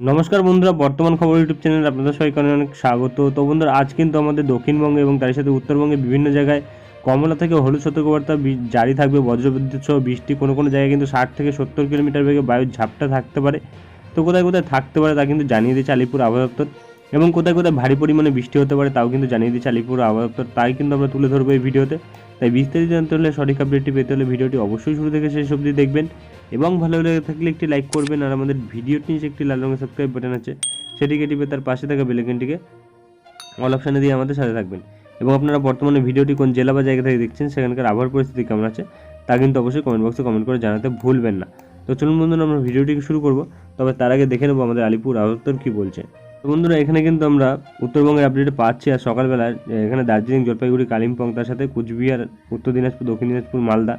নমস্কার বন্ধুরা, বর্তমান খবর ইউটিউব চ্যানেলে আপনাদের সবাইকে অনেক স্বাগত। তো বন্ধুরা, আজ কিন্তু আমাদের দক্ষিণবঙ্গে এবং তার সাথে উত্তরবঙ্গে বিভিন্ন জায়গায় কমলা থেকে হলুদ সতর্কবার্তা জারি থাকবে। বজ্রবিদ্যুৎ সহ বৃষ্টি কোনো কোনো জায়গায় কিন্তু ষাট থেকে সত্তর কিলোমিটার বেগে বায়ুর ঝাপটা থাকতে পারে। তো কোথায় কোথায় থাকতে পারে তা কিন্তু জানিয়ে দিয়েছে আলিপুর আবহাওয়া দপ্তর। এবং কোথায় কোথায় ভারী পরিমাণে বৃষ্টি হতে পারে তাও কিন্তু জানিয়ে দিয়েছে আলিপুর আবহাওয়া দপ্তর। তাই কিন্তু আমরা তুলে ধরবো এই ভিডিওতে। তাই বিস্তারিত জানতে হলে সঠিক আপডেটটি পেতে হলে ভিডিওটি অবশ্যই শুরু থেকে শেষ অবধি দেখবেন। এবং ভালো লেগে থাকলে একটি লাইক করবেন আর আমাদের ভিডিওটি নিচে একটি লাল রঙের সাবস্ক্রাইব বাটন আছে, সেটিকে টিপে তার পাশে থাকা বেলেকেনটিকে অল অপশানে দিয়ে আমাদের সাথে থাকবেন। এবং আপনারা বর্তমানে ভিডিওটি কোন জেলা বা জায়গা থেকে দেখছেন, সেখানকার আবহাওয়ার পরিস্থিতি কেমন আছে, তা কিন্তু অবশ্যই কমেন্ট বক্সে কমেন্ট করে জানাতে ভুলবেন না। তো চলুন বন্ধুরা, আমরা ভিডিওটিকে শুরু করব। তবে তার আগে দেখে নেব আমাদের আলিপুর আবহাওয়া কী বলছে। তো বন্ধুরা, এখানে কিন্তু আমরা উত্তরবঙ্গের আপডেট পাচ্ছি আর সকালবেলা এখানে দার্জিলিং, জলপাইগুড়ি, কালিম্পং, তার সাথে কুচবিহার, উত্তর দিনাজপুর, দক্ষিণ দিনাজপুর, মালদা,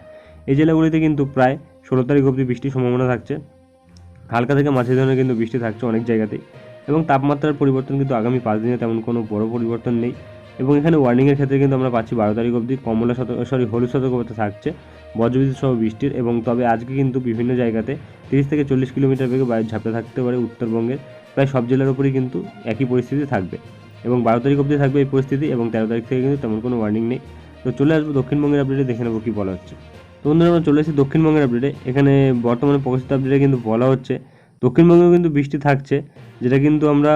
এই জেলাগুলিতে কিন্তু প্রায় ষোলো তারিখ অবধি বৃষ্টির সম্ভাবনা থাকছে। হালকা থেকে মাঝে ধরনের কিন্তু বৃষ্টি থাকছে অনেক জায়গাতেই। এবং তাপমাত্রার পরিবর্তন কিন্তু আগামী পাঁচ দিনে তেমন কোনো বড় পরিবর্তন নেই। এবং এখানে ওয়ার্নিংয়ের ক্ষেত্রে কিন্তু আমরা পাচ্ছি বারো তারিখ অবধি কমলা সতর্ক সরি হলুদ সতর্কবার্তা থাকছে বজ্রবিদ্যুৎ সহ বৃষ্টির এবং তবে আজকে কিন্তু বিভিন্ন জায়গাতে তিরিশ থেকে চল্লিশ কিলোমিটার বেগে বায়ুর ঝাপটা থাকতে পারে উত্তরবঙ্গের। প্রায় সব জেলার উপরেই কিন্তু একই পরিস্থিতি থাকবে। এবং বারো তারিখ অবধি থাকবে এই পরিস্থিতি এবং তেরো তারিখ থেকে কিন্তু তেমন কোনো ওয়ার্নিং নেই। তো চলে আসব দক্ষিণবঙ্গের আপডেটে দেখে নেব কী বলা হচ্ছে। বন্ধুরা, আমরা চলে এসেছি দক্ষিণবঙ্গের আপডেটে এখানে বর্তমানে প্রকাশিত আপডেটে কিন্তু বলা হচ্ছে, দক্ষিণবঙ্গেও কিন্তু বৃষ্টি থাকছে, যেটা কিন্তু আমরা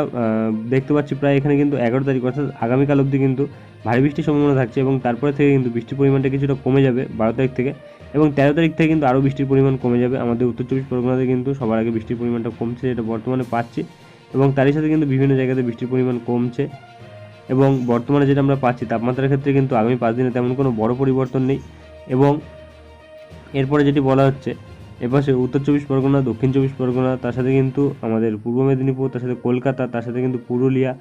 দেখতে পাচ্ছি প্রায় এখানে কিন্তু এগারো তারিখ, অর্থাৎ আগামীকাল অবধি কিন্তু ভারী বৃষ্টির সম্ভাবনা থাকছে এবং তারপরে থেকে কিন্তু বৃষ্টির পরিমাণটা কিছুটা কমে যাবে বারো তারিখ থেকে এবং তেরো তারিখ থেকে কিন্তু আরও বৃষ্টির পরিমাণ কমে যাবে। আমাদের উত্তর চব্বিশ পরগনাতে কিন্তু সবার আগে বৃষ্টির পরিমাণটা কমছে, যেটা বর্তমানে পাচ্ছি এবং তারই সাথে কিন্তু বিভিন্ন জায়গাতে বৃষ্টির পরিমাণ কমছে এবং বর্তমানে যেটা আমরা পাচ্ছি, তাপমাত্রার ক্ষেত্রে কিন্তু আগামী পাঁচ দিনে তেমন কোনো বড় পরিবর্তন নেই এবং এরপরে যেটি বলা হচ্ছে এপাশে উত্তর চব্বিশ পরগনা, দক্ষিণ চব্বিশ পরগনা, তার সাথে কিন্তু আমাদের পূর্ব মেদিনীপুর, তার সাথে কলকাতা, তার সাথে কিন্তু পুরুলিয়া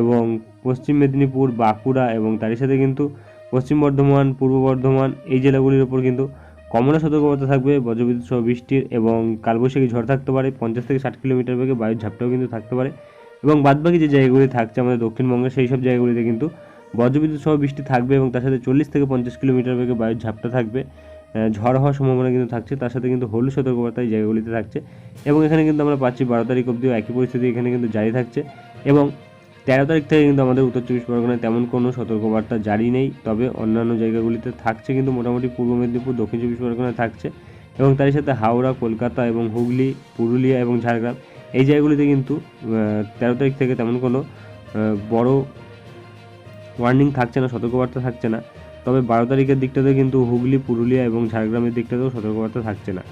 এবং পশ্চিম মেদিনীপুর, বাঁকুড়া এবং তারই সাথে কিন্তু পশ্চিম বর্ধমান, পূর্ব বর্ধমান, এই জেলাগুলির ওপর কিন্তু কমলা সতর্কবার্তা থাকবে, বজ্রবিদ্যুৎ সহ বৃষ্টির এবং কালবৈশাখী ঝড় থাকতে পারে, পঞ্চাশ থেকে ষাট কিলোমিটার বেগে বায়ুর ঝাপটাও কিন্তু থাকতে পারে এবং বাদবাকি যে জায়গাগুলি থাকছে আমাদের দক্ষিণবঙ্গে, সেই সব জায়গাগুলিতে কিন্তু বজ্রবিদ্যুৎ সহ বৃষ্টি থাকবে এবং তার সাথে চল্লিশ থেকে পঞ্চাশ কিলোমিটার বেগে বায়ুর ঝাপটা থাকবে। ঝড় হওয়ার সম্ভাবনা কিন্তু থাকছে। তার সাথে কিন্তু হলুদ সতর্কবার্তা এই জায়গাগুলিতে থাকছে এবং এখানে কিন্তু আমরা পাচ্ছি বারো তারিখ অবধিও একই পরিস্থিতি এখানে কিন্তু জারি থাকছে এবং তেরো তারিখ থেকে কিন্তু আমাদের উত্তর চব্বিশ পরগনায় তেমন কোনো সতর্কবার্তা জারি নেই। তবে অন্যান্য জায়গাগুলিতে থাকছে কিন্তু মোটামুটি পূর্ব মেদিনীপুর, দক্ষিণ চব্বিশ পরগনায় থাকছে এবং তারই সাথে হাওড়া, কলকাতা এবং হুগলি, পুরুলিয়া এবং ঝাড়গ্রাম এই জায়গাগুলিতে কিন্তু তেরো তারিখ থেকে তেমন কোনো বড় ওয়ার্নিং থাকছে না, সতর্কবার্তা থাকছে না। তবে বারো তারিখের দিকটাতে কিন্তু হুগলি, পুরুলিয়া এবং ঝাড়গ্রামের দিকটাতেও সতর্কবার্তা থাকছে না।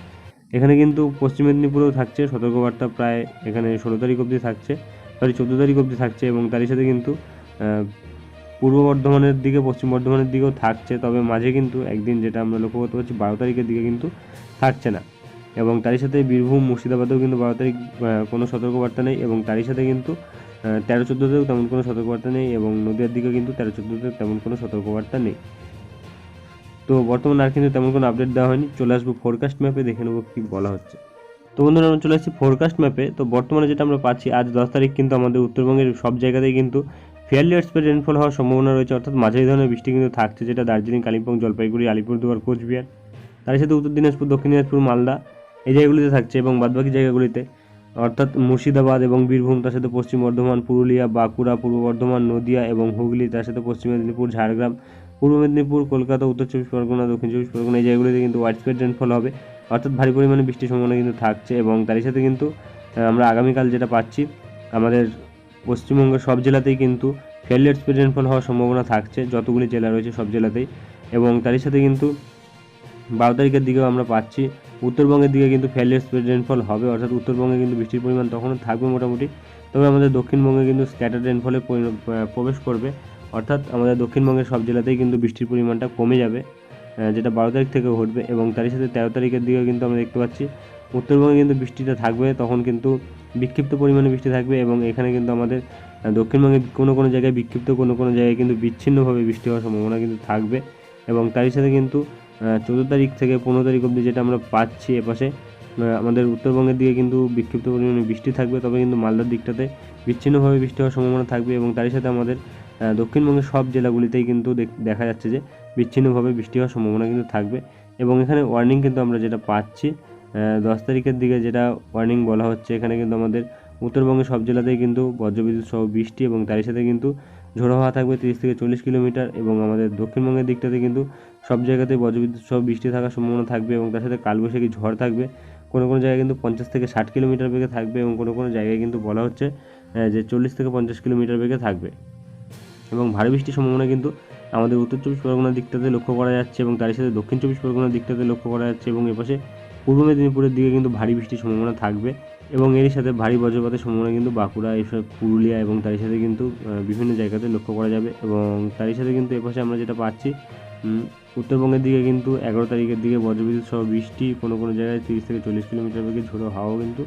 এখানে কিন্তু পশ্চিম মেদিনীপুরেও থাকছে, সতর্কবার্তা প্রায় এখানে ষোলো তারিখ অবধি থাকছে, সরি, চোদ্দ তারিখ অবধি থাকছে এবং তারই সাথে কিন্তু পূর্ব বর্ধমানের দিকে, পশ্চিম বর্ধমানের দিকেও থাকছে, তবে মাঝে কিন্তু একদিন যেটা আমরা লক্ষ্য করতে পারছি বারো তারিখের দিকে কিন্তু থাকছে না। এবং তারই সাথে বীরভূম, মুর্শিদাবাদেও কিন্তু বারো তারিখ কোনো সতর্কবার্তা নেই এবং তারই সাথে কিন্তু তেরো, চোদ্দোতেও তেমন কোনো সতর্কবার্তা নেই এবং নদীয়ার দিকে কিন্তু তেরো, চোদ্দোতেও তেমন কোনো সতর্কবার্তা নেই। তো বর্তমানে আর কিন্তু তেমন কোনো আপডেট দেওয়া হয়নি। চলে আসব ফোরকাস্ট ম্যাপে দেখে নেব কী বলা হচ্ছে। তো বন্ধুরা, আমরা চলে আসছি ফোরকাস্ট ম্যাপে তো বর্তমানে যেটা আমরা পাচ্ছি, আজ দশ তারিখ কিন্তু আমাদের উত্তরবঙ্গের সব জায়গাতেই কিন্তু ফেয়ারলি স্পেড রেনফল হওয়ার সম্ভাবনা রয়েছে। অর্থাৎ মাঝারি ধরনের বৃষ্টি কিন্তু থাকছে, যেটা দার্জিলিং, কালিম্পং, জলপাইগুড়ি, আলিপুরদুয়ার, কোচবিহার। তার সাথে উত্তর দিনাজপুর, দক্ষিণ দিনাজপুর, মালদা, এই জায়গাগুলিতে থাকছে এবং বাদবাকি জায়গাগুলিতে। অর্থাৎ মুর্শিদাবাদ এবং বীরভূম, তার সাথে পশ্চিম বর্ধমান, পুরুলিয়া, বাঁকুড়া, পূর্ব বর্ধমান, নদিয়া এবং হুগলি, তার সাথে পশ্চিম মেদিনীপুর, ঝাড়গ্রাম পূর্ব মেদিনীপুর, কলকাতা, উত্তর চব্বিশ পরগনা, দক্ষিণ চব্বিশ পরগনা এই জায়গাগুলিতে কিন্তু ওয়াইড স্প্রেড রেনফল হবে। অর্থাৎ ভারী পরিমাণে বৃষ্টির সম্ভাবনা কিন্তু থাকছে এবং তারই সাথে কিন্তু আমরা আগামীকাল যেটা পাচ্ছি, আমাদের পশ্চিমবঙ্গের সব জেলাতেই কিন্তু ফেয়ারলি স্প্রেড রেনফল হওয়ার সম্ভাবনা থাকছে, যতগুলি জেলা রয়েছে সব জেলাতেই। এবং তারই সাথে কিন্তু বারো তারিখের দিকেও আমরা পাচ্ছি, উত্তরবঙ্গের দিকে কিন্তু ফেয়ারলি স্প্রেড রেনফল হবে, অর্থাৎ উত্তরবঙ্গে কিন্তু বৃষ্টির পরিমাণ তখনও থাকবে মোটামুটি। তবে আমাদের দক্ষিণবঙ্গে কিন্তু স্ক্যাটার রেনফলে পরি- প্রবেশ করবে। অর্থাৎ আমাদের দক্ষিণবঙ্গের সব জেলাতেই কিন্তু বৃষ্টির পরিমাণটা কমে যাবে যেটা বারো তারিখ থেকে ঘটবে এবং তারই সাথে তেরো তারিখের দিকে কিন্তু আমরা দেখতে পাচ্ছি, উত্তরবঙ্গে কিন্তু বৃষ্টিটা থাকবে, তখন কিন্তু বিক্ষিপ্ত পরিমাণে বৃষ্টি থাকবে এবং এখানে কিন্তু আমাদের দক্ষিণবঙ্গে কোনো কোনো জায়গায় বিক্ষিপ্ত, কোনো কোনো জায়গায় কিন্তু বিচ্ছিন্নভাবে বৃষ্টি হওয়ার সম্ভাবনা কিন্তু থাকবে এবং তারই সাথে কিন্তু চোদ্দ তারিখ থেকে পনেরো তারিখ অবধি যেটা আমরা পাচ্ছি এপাশে আমাদের উত্তরবঙ্গের দিকে কিন্তু বিক্ষিপ্ত পরিমাণে বৃষ্টি থাকবে, তবে কিন্তু মালদার দিকটাতে বিচ্ছিন্নভাবে বৃষ্টি হওয়ার সম্ভাবনা থাকবে এবং তারই সাথে আমাদের দক্ষিণবঙ্গের সব জেলাগুলিতেই কিন্তু দেখ- যাচ্ছে যে বিচ্ছিন্নভাবে বৃষ্টি হওয়ার সম্ভাবনা কিন্তু থাকবে। এবং এখানে ওয়ার্নিং কিন্তু আমরা যেটা পাচ্ছি দশ তারিখের দিকে যেটা ওয়ার্নিং বলা হচ্ছে, এখানে কিন্তু আমাদের উত্তরবঙ্গের সব জেলাতেই কিন্তু বজ্রবিদ্যুৎ সহ বৃষ্টি এবং তারই সাথে কিন্তু ঝোড়ো হাওয়া থাকবে তিরিশ থেকে চল্লিশ কিলোমিটার এবং আমাদের দক্ষিণবঙ্গের দিকটাতে কিন্তু সব জায়গাতেই বজ্রবিদ্যুৎ সহ বৃষ্টি থাকার সম্ভাবনা থাকবে এবং তার সাথে কালবৈশাখী ঝড় থাকবে। কোনো কোনো জায়গায় কিন্তু পঞ্চাশ থেকে ষাট কিলোমিটার বেগে থাকবে এবং কোনো কোনো জায়গায় কিন্তু বলা হচ্ছে যে চল্লিশ থেকে পঞ্চাশ কিলোমিটার বেগে থাকবে। এবং ভারী বৃষ্টির সম্ভাবনা কিন্তু আমাদের উত্তর চব্বিশ পরগনার দিকটাতে লক্ষ্য করা যাচ্ছে এবং তার সাথে দক্ষিণ চব্বিশ পরগনার দিকটাতে লক্ষ্য করা যাচ্ছে এবং এপাশে পূর্ব মেদিনীপুরের দিকে কিন্তু ভারী বৃষ্টির সম্ভাবনা থাকবে এবং এরই সাথে ভারী বজ্রপাতের সম্ভাবনা কিন্তু বাঁকুড়া, এসব পুরুলিয়া এবং তারই সাথে কিন্তু বিভিন্ন জায়গাতে লক্ষ্য করা যাবে এবং তারই সাথে কিন্তু এপাশে আমরা যেটা পাচ্ছি উত্তরবঙ্গের দিকে কিন্তু এগারো তারিখের দিকে বজ্রবিদ্যুৎ সহ বৃষ্টি কোনো কোনো জায়গায় তিরিশ থেকে চল্লিশ কিলোমিটার বেগে ঝোড়ো হাওয়াও কিন্তু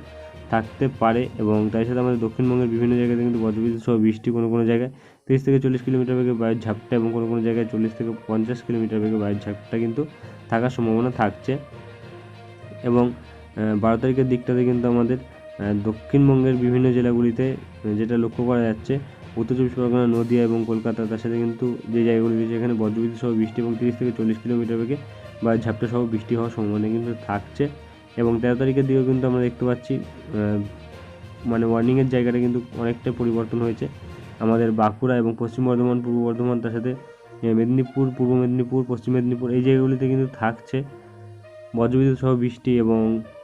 থাকতে পারে এবং তার সাথে আমাদের দক্ষিণবঙ্গের বিভিন্ন জায়গাতে কিন্তু বজ্রবিদ্যুৎ সহ বৃষ্টি কোনো কোনো জায়গায় তিরিশ থেকে চল্লিশ কিলোমিটার বেগে বায়ুর ঝাপটা এবং কোনো কোনো জায়গায় চল্লিশ থেকে পঞ্চাশ কিলোমিটার বেগে বায়ুর ঝাপটা কিন্তু থাকার সম্ভাবনা থাকছে। এবং বারো তারিখের দিকটাতে কিন্তু আমাদের দক্ষিণবঙ্গের বিভিন্ন জেলাগুলিতে যেটা লক্ষ্য করা যাচ্ছে, উত্তর চব্বিশ পরগনা, নদিয়া এবং কলকাতা, তার সাথে কিন্তু যে জায়গাগুলি রয়েছে এখানে বজ্রবিদ্যুৎ সহ বৃষ্টি এবং তিরিশ থেকে চল্লিশ কিলোমিটার বেগে বা ঝাপটা সহ বৃষ্টি হওয়ার সম্ভাবনা কিন্তু থাকছে। এবং তেরো তারিখের দিকেও কিন্তু আমরা দেখতে পাচ্ছি মানে ওয়ার্নিংয়ের জায়গাটা কিন্তু অনেকটা পরিবর্তন হয়েছে। আমাদের বাঁকুড়া এবং পশ্চিম বর্ধমান, পূর্ব বর্ধমান, তার সাথে মেদিনীপুর, পূর্ব মেদিনীপুর, পশ্চিম মেদিনীপুর, এই জায়গাগুলিতে কিন্তু থাকছে। বজ্রবিদ্যুৎ সহ বৃষ্টি এবং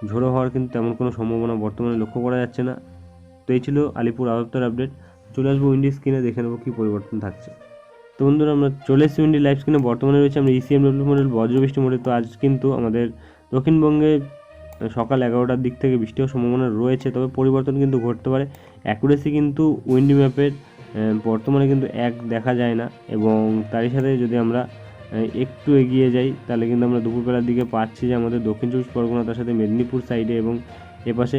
ঝোড়ো হওয়ার কিন্তু তেমন কোনো সম্ভাবনা বর্তমানে লক্ষ্য করা যাচ্ছে না। তো এই ছিল আলিপুর আবহাওয়ার আপডেট। চলে আসব উইন্ডি স্ক্রিনে, দেখে নেব কী পরিবর্তন থাকছে। তো বন্ধুরা, আমরা চলে এসেছি উইন্ডি লাইভ স্ক্রিনে। বর্তমানে রয়েছে আমরা ইসিএম ডব্লিউ মডেল বজ্রবৃষ্টি মডেল তো আজ কিন্তু আমাদের দক্ষিণবঙ্গে সকাল এগারোটার দিক থেকে বৃষ্টি হওয়ার সম্ভাবনা রয়েছে। তবে পরিবর্তন কিন্তু ঘটতে পারে। অ্যাকুরেসি কিন্তু উইন্ডি ম্যাপের বর্তমানে কিন্তু এক দেখা যায় না এবং তারই সাথে যদি আমরা একটু এগিয়ে যাই, তাহলে কিন্তু আমরা দুপুরবেলার দিকে পাচ্ছি যে আমাদের দক্ষিণ চব্বিশ পরগনা, তার সাথে মেদিনীপুর সাইডে এবং এপাশে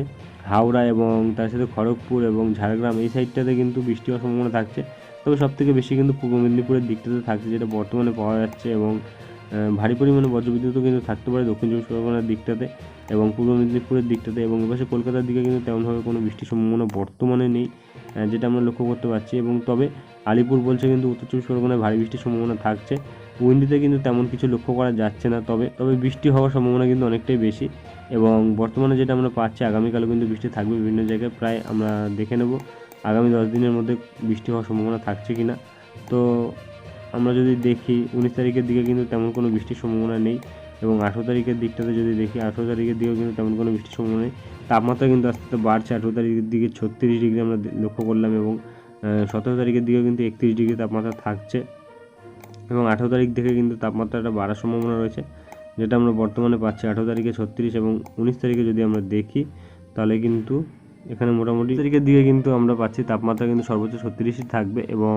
হাওড়া এবং তার সাথে খড়গপুর এবং ঝাড়গ্রাম, এই সাইডটাতে কিন্তু বৃষ্টি হওয়ার সম্ভাবনা থাকছে। তবে সব থেকে বেশি কিন্তু পূর্ব মেদিনীপুরের দিকটাতে থাকছে, যেটা বর্তমানে পাওয়া যাচ্ছে এবং ভারী পরিমাণে বজ্রবিদ্যুৎও কিন্তু থাকতে পারে দক্ষিণ চব্বিশ পরগনার দিকটাতে এবং পূর্ব মেদিনীপুরের দিকটাতে এবং এপাশে কলকাতার দিকে কিন্তু তেমনভাবে কোনো বৃষ্টির সম্ভাবনা বর্তমানে নেই যেটা আমরা লক্ষ্য করতে পারছি এবং তবে আলিপুর বলছে কিন্তু উত্তর চব্বিশ পরগনায় ভারী বৃষ্টির সম্ভাবনা থাকছে। উইন্ডিতে কিন্তু তেমন কিছু লক্ষ্য করা যাচ্ছে না, তবে তবে বৃষ্টি হওয়ার সম্ভাবনা কিন্তু অনেকটাই বেশি এবং বর্তমানে যেটা আমরা পাচ্ছি আগামীকালও কিন্তু বৃষ্টি থাকবে বিভিন্ন জায়গায়, প্রায় আমরা দেখে নেব আগামী দশ দিনের মধ্যে বৃষ্টি হওয়ার সম্ভাবনা থাকছে কি না তো আমরা যদি দেখি, উনিশ তারিখের দিকে কিন্তু তেমন কোনো বৃষ্টির সম্ভাবনা নেই এবং আঠেরো তারিখের দিকটাতে যদি দেখি, আঠেরো তারিখের দিকেও কিন্তু তেমন কোনো বৃষ্টির সম্ভাবনা নেই। তাপমাত্রা কিন্তু আস্তে আস্তে বাড়ছে, আঠেরো তারিখের দিকে ছত্রিশ ডিগ্রি আমরা লক্ষ্য করলাম এবং সতেরো তারিখের দিকেও কিন্তু একত্রিশ ডিগ্রি তাপমাত্রা থাকছে এবং আঠেরো তারিখ থেকে কিন্তু তাপমাত্রাটা বাড়ার সম্ভাবনা রয়েছে, যেটা আমরা বর্তমানে পাচ্ছি আঠেরো তারিখে ছত্রিশ এবং উনিশ তারিখে যদি আমরা দেখি, তাহলে কিন্তু এখানে মোটামুটি তারিখের দিকে কিন্তু আমরা পাচ্ছি তাপমাত্রা কিন্তু সর্বোচ্চ ছত্রিশই থাকবে এবং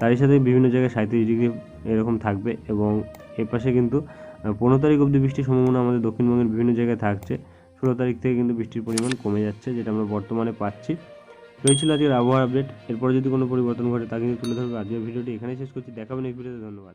তারই সাথে বিভিন্ন জায়গায় সাঁত্রিশ ডিগ্রি এরকম থাকবে এবং এর পাশে কিন্তু পনেরো তারিখ অবধি বৃষ্টির সম্ভাবনা আমাদের দক্ষিণবঙ্গের বিভিন্ন জায়গায় থাকছে। ষোলো তারিখ থেকে কিন্তু বৃষ্টির পরিমাণ কমে যাচ্ছে, যেটা আমরা বর্তমানে পাচ্ছি। তো এই ছিল আজকের আবহাওয়ার আপডেট। এরপরে যদি কোনো পরিবর্তন ঘটে, তা কিন্তু তুলে ধরবে। আজকের ভিডিওটি এখানেই শেষ করছি। দেখাবেন এই ভিডিওতে ধন্যবাদ।